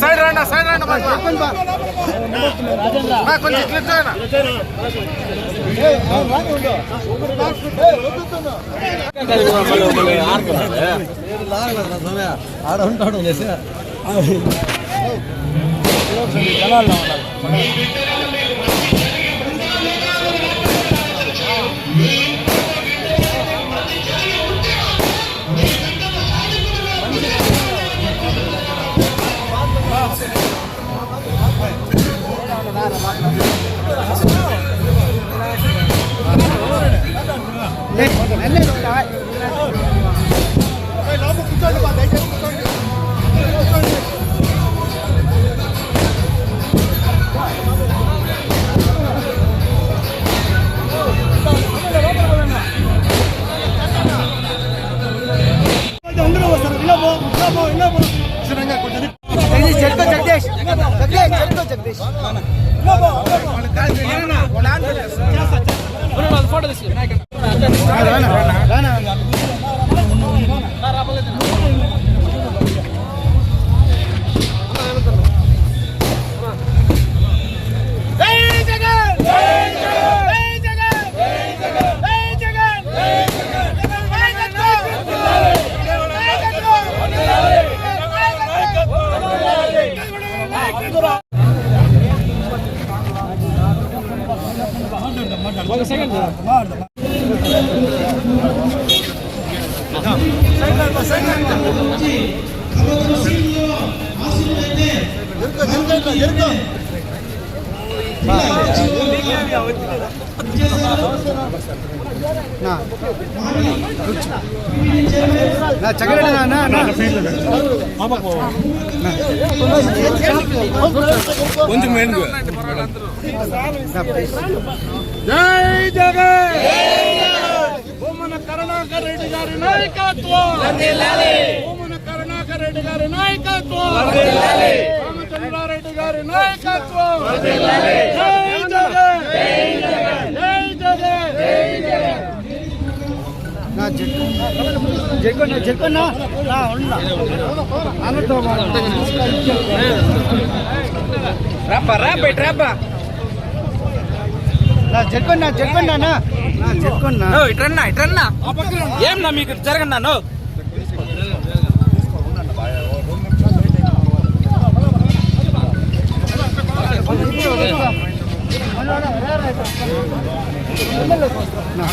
Side రండి side రండి కొంచెం క్లిక్ ఆడ ఉంటాడు జనాల్లో ఉండాలి జగదీష్ विनायक రానా. నా నా చగరడ నా నా నా కొంచెం మెయిన్ జై జగన్! బొమ్మన కరుణాకర్ రెడ్డి గారి నాయకత్వం! బొమ్మన కరుణాకర్ రెడ్డి గారి నాయకత్వం! రామచంద్రారెడ్డి గారి నాయకత్వం! జై జగన్! జై జగన్! నా జగ్గు జగ్గున్నా జగ్గున్నా నా ఉన్నా అన్నతో రాబ్బా రాబ్బా జరుకున్నా జరుకున్నా జరుకున్నా ఇట్రన్నా ఇట్రన్నా. ఏం నా మీకు జరగన్నాను నా?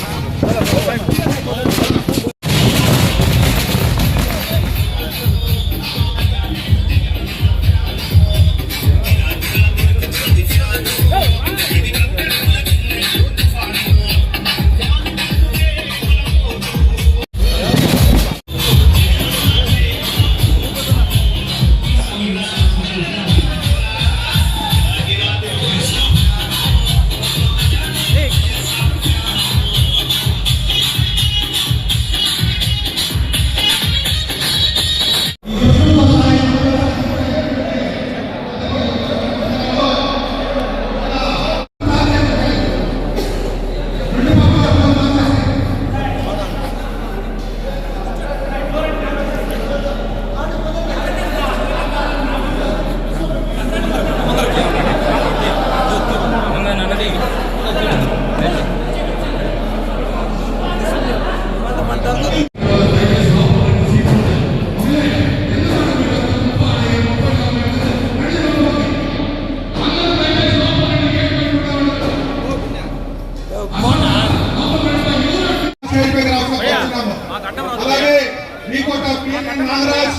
Srikota PN Nagaraj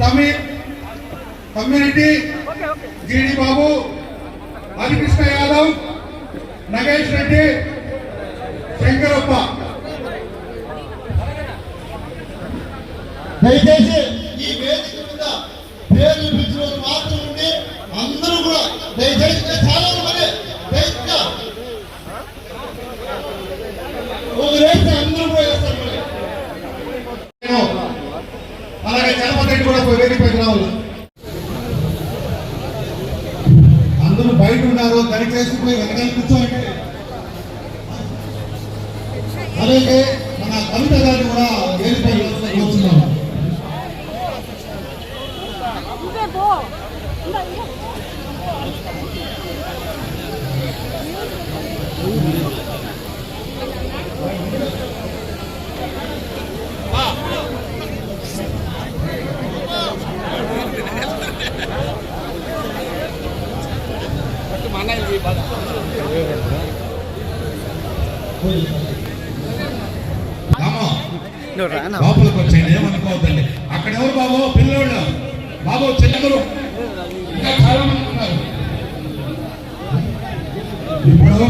Tamil community GD Babu Harikrishna Yadav Nagesh Reddy Shankarappa. దయచేసి ఈ వేదిక మీద పేర్లు పిలిచిన మాత్రం ఉండి అందరూ కూడా దయచేసి అలాగే కూడా వేదికపైకి రావాలి. అందరూ బయట ఉన్నారు దయచేసి పోయి వెనకాల కూర్చోండి ఇంకా చాలా మంది ఉన్నారు ఇప్పుడు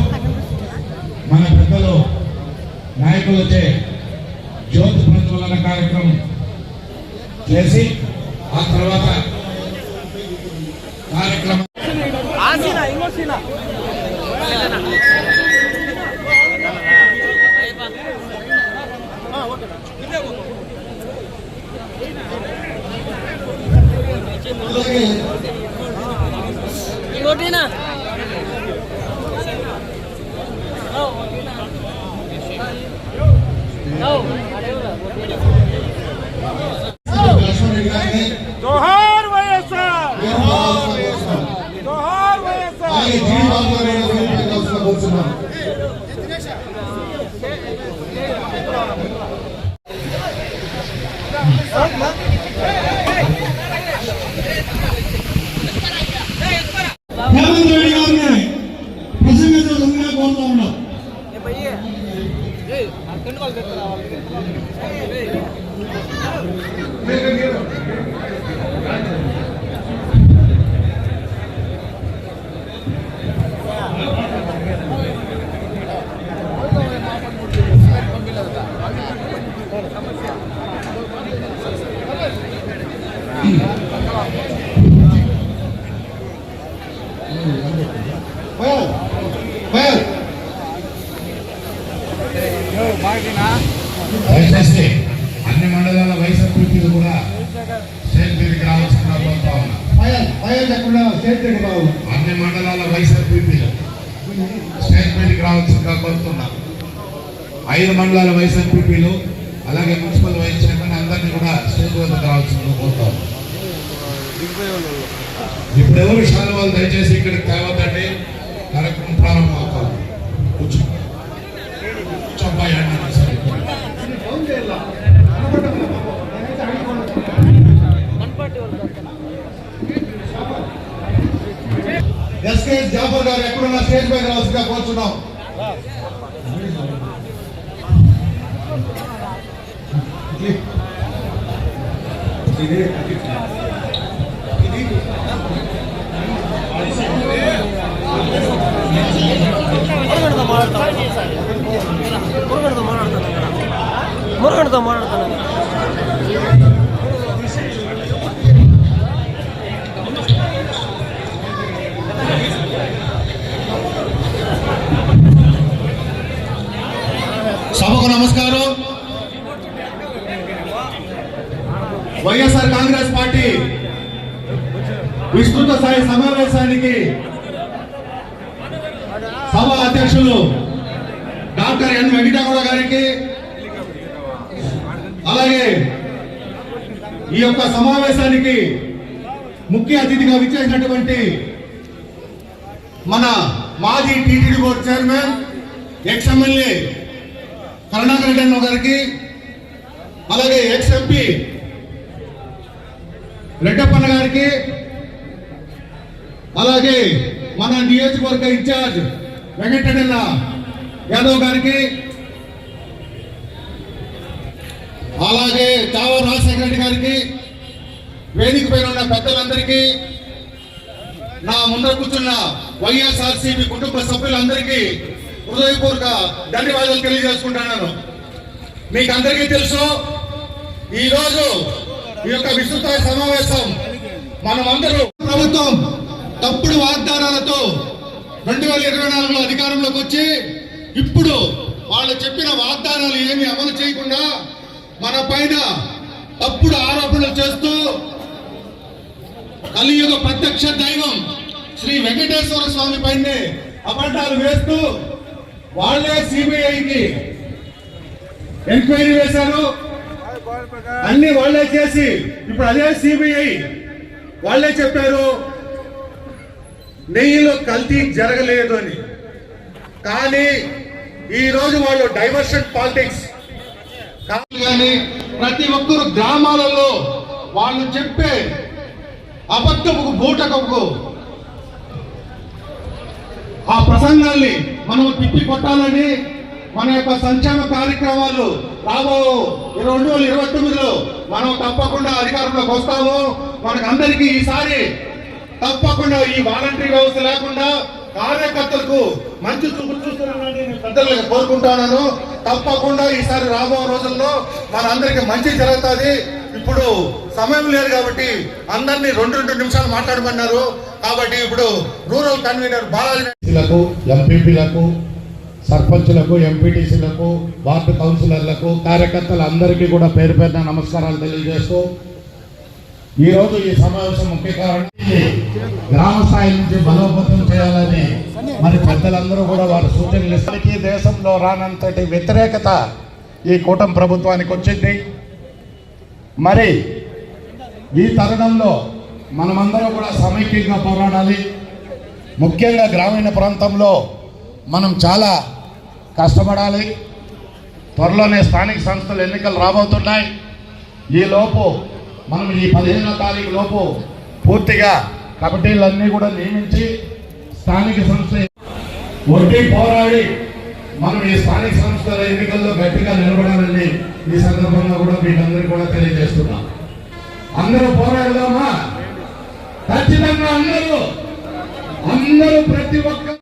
మన పెద్దలు నాయకులు వచ్చే జ్యోతి ప్రజ్వలన కార్యక్రమం చేసి ఆ తర్వాత కార్యక్రమం బయల్ బయల్ లేకుండా అన్ని మండలాల వైఎస్ఆర్పీలు స్టేట్ మీదకి రావాల్సిందిగా కోరుతున్నా ఐదు మండలాల వైఎస్ఆర్పీపీలు అలాగే మున్సిపల్ వైస్ చైర్మన్ అందరినీ కూడా స్టేజ్ వద్దకు రావాల్సిందిగా కోరుతాం ఇప్పుడు ఎవరు వాళ్ళు దయచేసి ఇక్కడికి తేవద్దండి. కార్యక్రమం ప్రారంభం అవుతాం. కూర్చో కూర్చోబ్బాయి అన్నాను స్టేజ్ పైకి రావాల్సిందిగా కోరుచున్నాం. మురుగడితో మాట్లాడుతాను మురుగడితో మాట్లాడుతాను సభ అధ్యక్షులు డాక్టర్ ఎన్ వెంకటగౌడ గారికి అలాగే ఈ యొక్క సమావేశానికి ముఖ్య అతిథిగా విచ్చేసినటువంటి మన మాజీ TTD board chairman ex MLA Karunakar Reddy గారికి అలాగే ఎక్స్ ఎంపీ రెడ్డప్పన్న గారికి అలాగే మన నియోజకవర్గ ఇన్ఛార్జ్ వెంకటరెడ్డిల యాదవ్ గారికి అలాగే చావ రాజశేఖర రెడ్డి గారికి వేదిక పైన ఉన్న పెద్దలందరికీ నా ముందర కూర్చున్న వైఎస్ఆర్సీపీ కుటుంబ సభ్యులందరికీ హృదయపూర్వక ధన్యవాదాలు తెలియజేసుకుంటున్నాను. మీకు అందరికీ తెలుసు ఈరోజు ఈ యొక్క విస్తృత సమావేశం మనమందరూ ప్రభుత్వం తప్పుడు వాగ్దానాలతో రెండు వేల ఇరవై నాలుగులో అధికారంలోకి వచ్చి ఇప్పుడు వాళ్ళు చెప్పిన వాగ్దానాలు ఏమి అమలు చేయకుండా మన పైన తప్పుడు ఆరోపణలు చేస్తూ కలియుగ ప్రత్యక్ష దైవం శ్రీ వెంకటేశ్వర స్వామి పైనే అబద్ధాలు వేస్తూ వాళ్ళే సిబిఐకి ఎంక్వైరీ వేశారు. అన్ని వాళ్ళే చేసి ఇప్పుడు అదే సిబిఐ వాళ్ళే చెప్పారు. నెయ్యిలో కల్తీ జరగలేదు అని. కానీ ఈరోజు వాళ్ళు డైవర్షన్ పాలిటిక్స్. కానీ ప్రతి ఒక్కరు గ్రామాలలో వాళ్ళు చెప్పే అబద్ధపు బూటకపు ఆ ప్రసంగాల్ని మనం తిప్పి కొట్టాలని మన యొక్క సంక్షేమ కార్యక్రమాలు రాబో రెండు వేల ఇరవై తొమ్మిదిలో మనం తప్పకుండా అధికారంలోకి వస్తాము. మనకు అందరికీ ఈసారి తప్పకుండా ఈ వాలంటరీ వ్యవస్థ లేకుండా కార్యకర్తలకు మంచి చూపు చూస్తున్నానని నేను పెద్దలకు కోరుకుంటున్నాను తప్పకుండా ఈసారి రాబో రోజుల్లో మనందరికీ మంచి జరుగుతుంది. ఇప్పుడు సమయం లేదు కాబట్టి అందరినీ రెండు రెండు నిమిషాలు మాట్లాడమన్నారు. కాబట్టి ఇప్పుడు రూరల్ కన్వీనర్ బాలాజీలకు ఎంపీపీలకు సర్పంచులకు ఎంపీటీసీలకు వార్డు కౌన్సిలర్లకు కార్యకర్తలందరికీ కూడా పేరు పేరున నమస్కారాలు తెలియజేస్తూ ఈరోజు ఈ సమావేశం ముఖ్య కారణం గ్రామ స్థాయి నుంచి బలోపేతం చేయాలని మరి పెద్దలందరూ కూడా వారు సూచనలు ఇస్తానికి దేశంలో రానంతటి వ్యతిరేకత ఈ కూటమి ప్రభుత్వానికి వచ్చింది. మరి ఈ తరుణంలో మనమందరం కూడా సమైక్యంగా పోరాడాలి. ముఖ్యంగా గ్రామీణ ప్రాంతంలో మనం చాలా కష్టపడాలి. త్వరలోనే స్థానిక సంస్థల ఎన్నికలు రాబోతున్నాయి. ఈలోపు మనం ఈ పదిహేనో తారీఖు లోపు పూర్తిగా కమిటీలన్నీ కూడా నియమించి స్థానిక సంస్థ ఒడ్డి పోరాడి మనం ఈ స్థానిక సంస్థల ఎన్నికల్లో గట్టిగా నిలబడాలని ఈ సందర్భంగా కూడా మీకు అందరికీ కూడా తెలియజేస్తున్నాం. అందరూ పోరాడదామా? ఖచ్చితంగా అందరూ అందరూ ప్రతి ఒక్క